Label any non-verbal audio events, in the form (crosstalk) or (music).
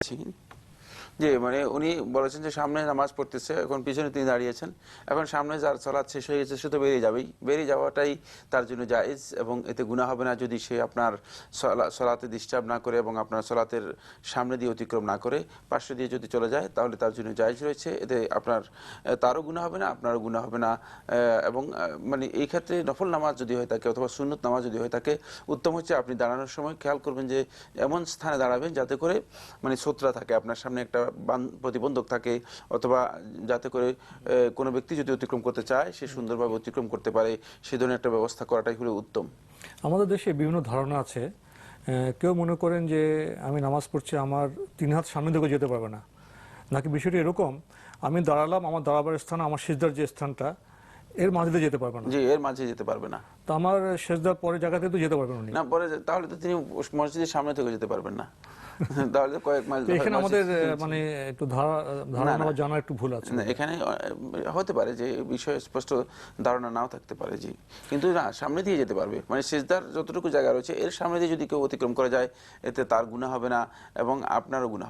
জি জি মানে উনি বলেছেন যে সামনে নামাজ পড়তেছে, এখন পিছনে তিনি দাঁড়িয়েছেন। এখন সামনে যার চলার শেষ হয়ে গেছে, সে তো বেরিয়ে যাবেই। বেরিয়ে যাওয়াটাই তার জন্য জায়েজ এবং এতে গুণা হবে না যদি সে আপনার সলা- সলাতে ডিস্টার্ব না করে এবং আপনার সলাতের সামনে দিয়ে অতিক্রম না করে। পার্শ্ব দিয়ে যদি চলে যায়, তাহলে তার জন্য জায়েজ রয়েছে। এতে আপনার তারও গুণা হবে না, আপনারও গুণা হবে না। এবং মানে এই ক্ষেত্রে নফল নামাজ যদি হয়ে থাকে অথবা সুন্নত নামাজ যদি হয়ে থাকে, উত্তম হচ্ছে আপনি দাঁড়ানোর সময় খেয়াল করবেন যে এমন স্থানে দাঁড়াবেন যাতে করে মানে সোতরা থাকে। আপনার সামনে একটা প্রতিবন্ধক থাকে অথবা যাতে করে কোনো ব্যক্তি যদি অতিক্রম করতে চায়, সে সুন্দরভাবে অতিক্রম করতে পারে, সে ধরনের একটা ব্যবস্থা করাটাই হলো উত্তম। আমাদের দেশে বিভিন্ন ধারণা আছে। কেউ মনে করেন যে আমি নামাজ পড়ছি, আমার তিন হাত সামনে দিকে যেতে পারবে না। নাকি বিষয়টি এরকম? আমি দাঁড়ালাম, আমার দাঁড়াবার স্থান, আমার সিজদার যে স্থানটা এর মাঝে যেতে পারবে না। যে এর মাঝে যেতে পারবে না। তো আমার সেজদার পরে জায়গাতে তো যেতে পারবেন উনি। না পরে তাহলে তো তিনি মসজিদের সামনে থেকে যেতে পারবেন না। (laughs) তাহলে কয়েক মাইল এখানে আমাদের মানে একটু ধারা- ধারণা না। বা জানার একটু ভুল আছে। না, এখানে হতে পারে যে বিষয়ে স্পষ্ট ধারণা নাও থাকতে পারে জি। কিন্তু না সামনে দিয়ে যেতে পারবে। মানে সেজদার যতটুকু জায়গা রয়েছে এর সামনে দিয়ে যদি কেউ অতিক্রম করে যায় এতে তার গুণা হবে না এবং আপনারও গুণা হবে